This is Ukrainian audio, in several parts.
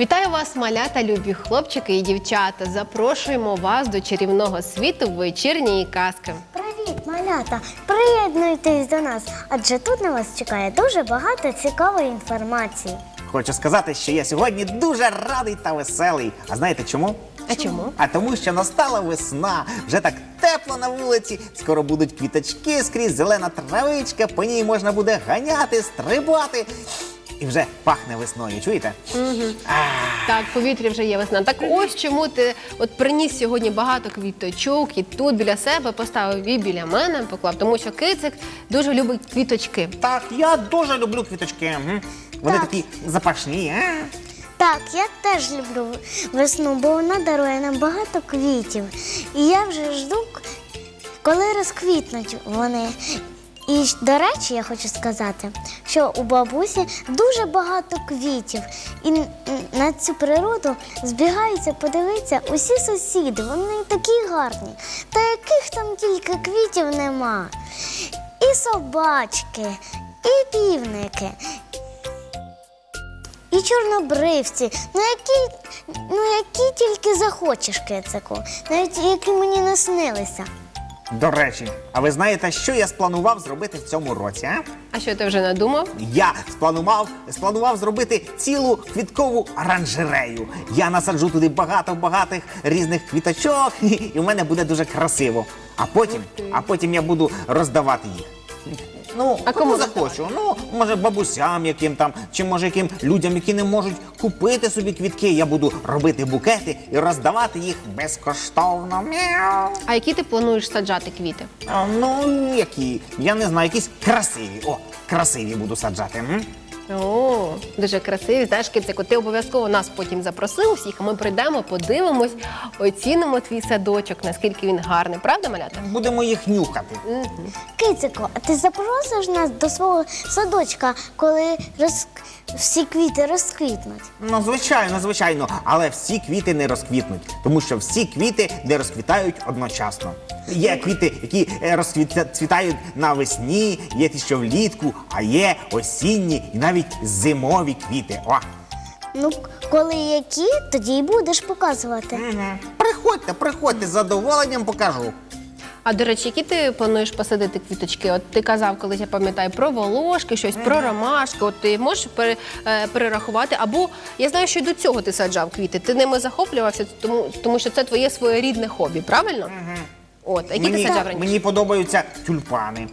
Вітаю вас, малята, любі хлопчики і дівчата. Запрошуємо вас до чарівного світу вечірньої казки. Привіт, малята! Приєднуйтесь до нас, адже тут на вас чекає дуже багато цікавої інформації. Хочу сказати, що я сьогодні дуже радий та веселий. А знаєте чому? А чому? А тому, що настала весна, вже так тепло на вулиці, скоро будуть квіточки скрізь, зелена травичка, по ній можна буде ганяти, стрибати. І вже пахне весною, чуєте? Так, повітря вже є весна. Так ось чому ти от приніс сьогодні багато квіточок і тут біля себе поставив і біля мене поклав, тому що кицик дуже любить квіточки. Так, я дуже люблю квіточки. мгм. Вони Так. такі запашні. а? Так, я теж люблю весну, бо вона дарує нам багато квітів. І я вже жду, коли розквітнуть вони. І до речі, я хочу сказати, що у бабусі дуже багато квітів. І на цю природу збігаються подивитися усі сусіди. Вони такі гарні. Та яких там тільки квітів нема. І собачки, і півники, і чорнобривці, ну які, ну які тільки захочеш, кицику, навіть які мені не снилися. До речі, а ви знаєте, що я спланував зробити в цьому році? А? А що ти вже надумав? Я спланував, спланував зробити цілу квіткову оранжерею. Я насаджу туди багато-багатих різних квіточок, і в мене буде дуже красиво. А потім, а потім я буду роздавати їх. Ну, А кому захочу? Ну, може, бабусям яким там, чи може яким людям, які не можуть купити собі квітки. Я буду робити букети і роздавати їх безкоштовно. Мяу. А які ти плануєш саджати квіти? А, Ну, які? Я не знаю, якісь красиві. О, красиві буду саджати. М? О, дуже красиві. Знаєш, кицику, ти обов'язково нас потім запроси усіх, а ми прийдемо, подивимось, оцінимо твій садочок, наскільки він гарний. Правда, малята? Будемо їх нюхати. Кицику, а ти запросиш нас до свого садочка, коли роз... всі квіти розквітнуть? Ну, звичайно, звичайно, але всі квіти не розквітнуть, тому що всі квіти не розквітають одночасно. Є квіти, які е, розквітають навесні, є ті, що влітку, а є осінні і навіть зимові квіти. О! Ну, коли які, тоді й будеш показувати. Приходьте, приходьте, з задоволенням покажу. А до речі, які ти плануєш посадити квіточки? От ти казав, колись я пам'ятаю про волошки, щось про ромашки. От ти можеш пере, е, перерахувати? Або я знаю, що й до цього ти саджав квіти. Ти ними захоплювався, тому, тому що це твоє своєрідне хобі, правильно? От, а які ти Мені, саджав раніше? мені подобаються тюльпани,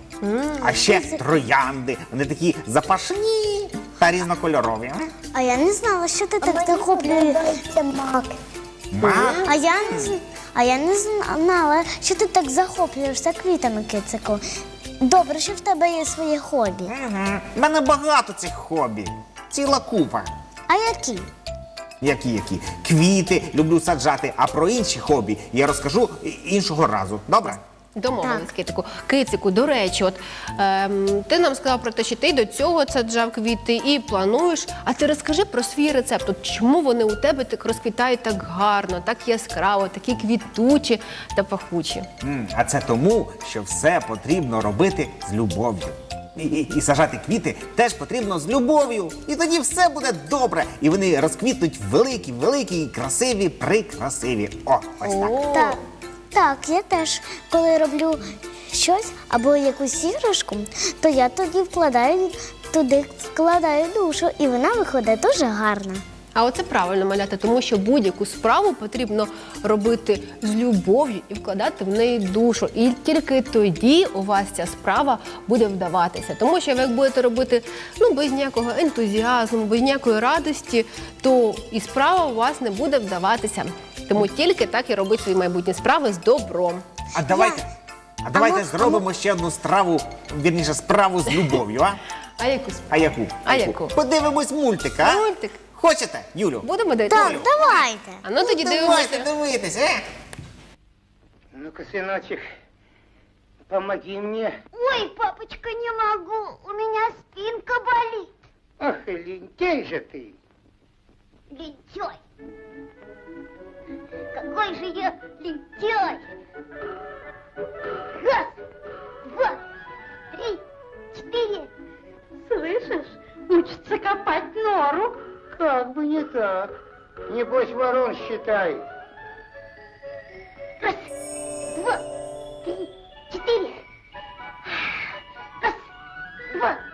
а ще троянди. Вони такі запашні та різнокольорові. А я не знала, що ти так захоплюєшся мак. Мак? А я не зн- а я не знала, що ти так захоплюєшся квітами, кицику. Добре, що в тебе є своє хобі. Мгм. У мене багато цих хобі. Ціла купа. А які? Які які? Квіти люблю саджати, а про інші хобі я розкажу і- іншого разу. Добре? Домовились, китику. Кицику, до речі, от ем, ти нам сказав про те, що ти й до цього саджав квіти і плануєш. А ти розкажи про свій рецепт. От чому вони у тебе так розквітають так гарно, так яскраво, такі квітучі та пахучі? М, А це тому, що все потрібно робити з любов'ю. І, і, і сажати квіти теж потрібно з любов'ю. І тоді все буде добре. І вони розквітнуть великі, великі, красиві, прикрасиві. О, ось так. О, Так, так, я теж, коли роблю щось або якусь іграшку, то я тоді вкладаю туди вкладаю душу, і вона виходить дуже гарна. А оце правильно маляти, тому що будь-яку справу потрібно робити з любов'ю і вкладати в неї душу. І тільки тоді у вас ця справа буде вдаватися. Тому що ви як будете робити ну без ніякого ентузіазму, без ніякої радості, то і справа у вас не буде вдаватися. Тому тільки так і робіть свої майбутні справи з добром. А давайте, а давайте мо- зробимо ще одну страву, вірніше, справу з любов'ю, а? А яку справу? А яку? А яку? Подивимось мультик, а? Мультик. Хочете, Юлю? Будемо дивитися? Так, давайте. А ну тоді Давайте дивимося. дивитись, е? Ну-ка, сыночек, помоги мне. Ой, папочка, не могу, у меня спинка болит. Ах, и лентяй же ты. Лентяй. Какой же я лентяй. Раз, два, три, четыре. Слышишь, учится копать нору. Как бы не так. Небось ворон считает. Раз, два, три, четыре. Раз, два, три,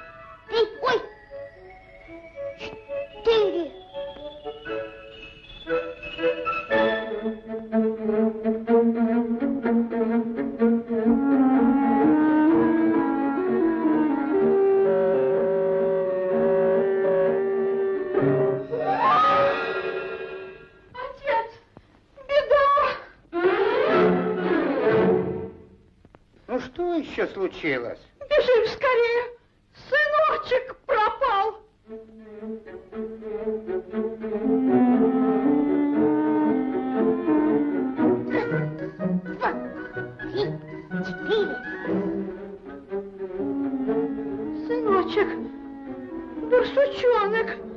еще случилось? Бежим скорее! Сыночек пропал! Два, три, четыре. Сыночек, барсучонок,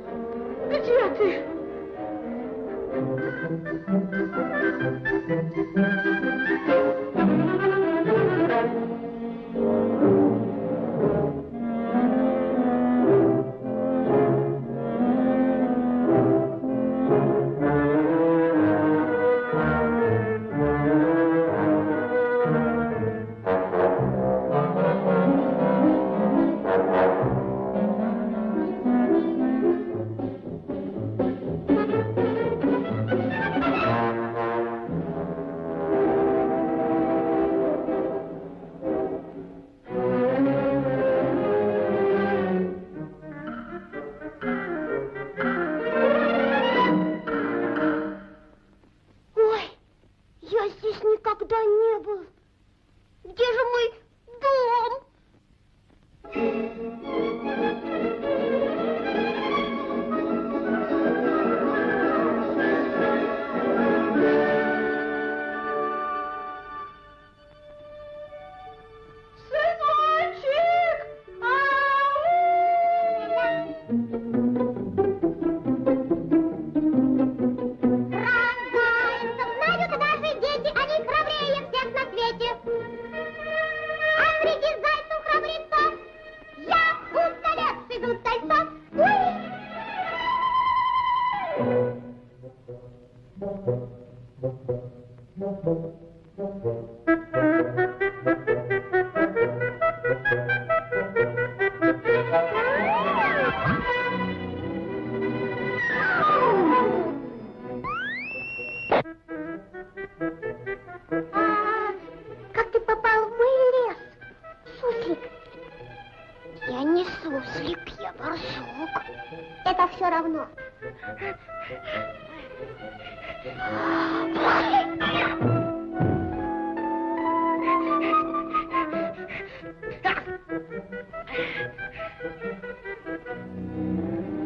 Равно.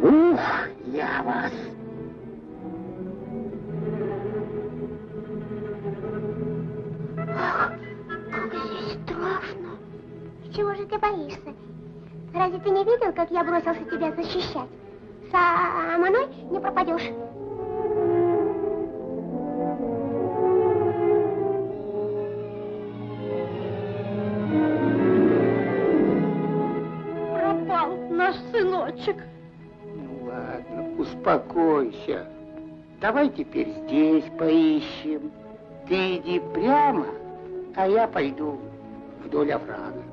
Ух, я вас. Ах, как здесь страшно. Чего же ты боишься? Разве ты не видел, как я бросился тебя защищать? Со мной не пропадешь. Пропал наш сыночек. Ну ладно, успокойся. Давай теперь здесь поищем. Ты иди прямо, а я пойду вдоль оврага.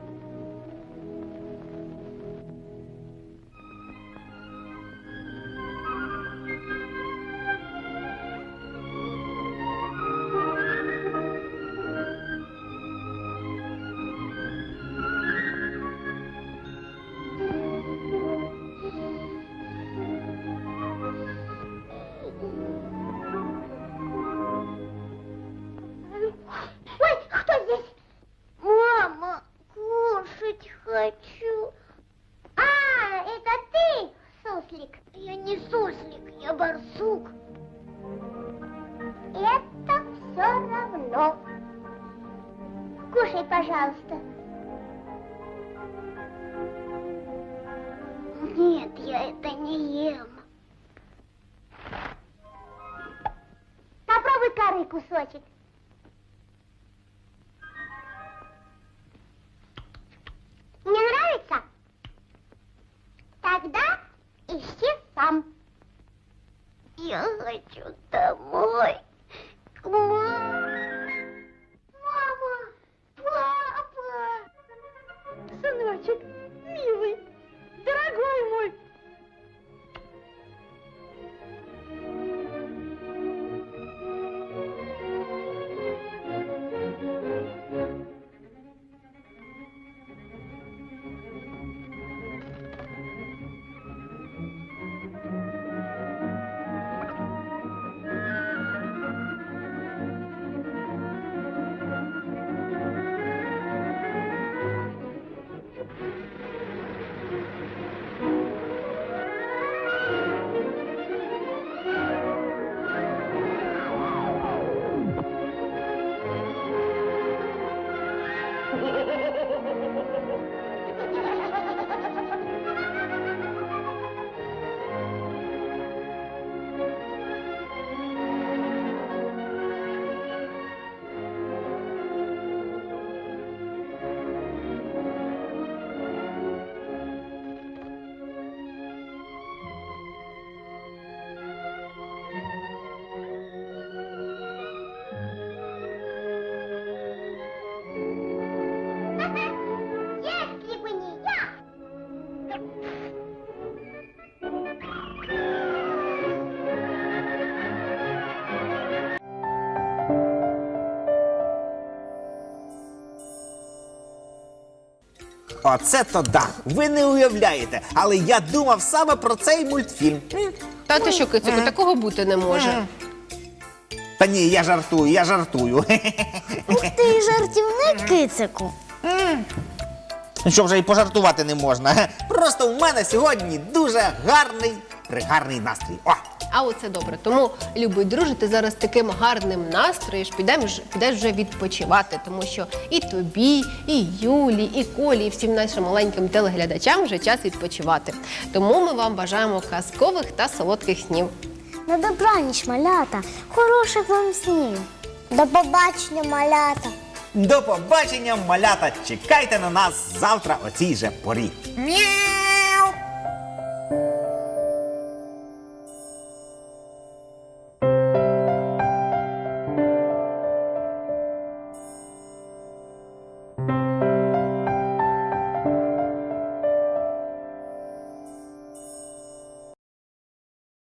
Барсук. Это все равно. Кушай, пожалуйста. Нет, я это не ем. Попробуй коры кусочек. Хочу домой. Оце то да. Ви не уявляєте, але я думав саме про цей мультфільм. Та ти що, кицику, такого бути не може. Та ні, я жартую, я жартую. Ух ти, жартівник кицику. Ну, Що вже і пожартувати не можна. Просто в мене сьогодні дуже гарний, пригарний настрій. О! А оце добре. Тому, любий друже, ти зараз таким гарним настроєш, підеш, підеш вже відпочивати, тому що і тобі, і Юлі, і Колі, і всім нашим маленьким телеглядачам вже час відпочивати. Тому ми вам бажаємо казкових та солодких снів. На добраніч, малята. Хороших вам снів. До побачення, малята. До побачення, малята! Чекайте на нас завтра о цій же порі. Мяу.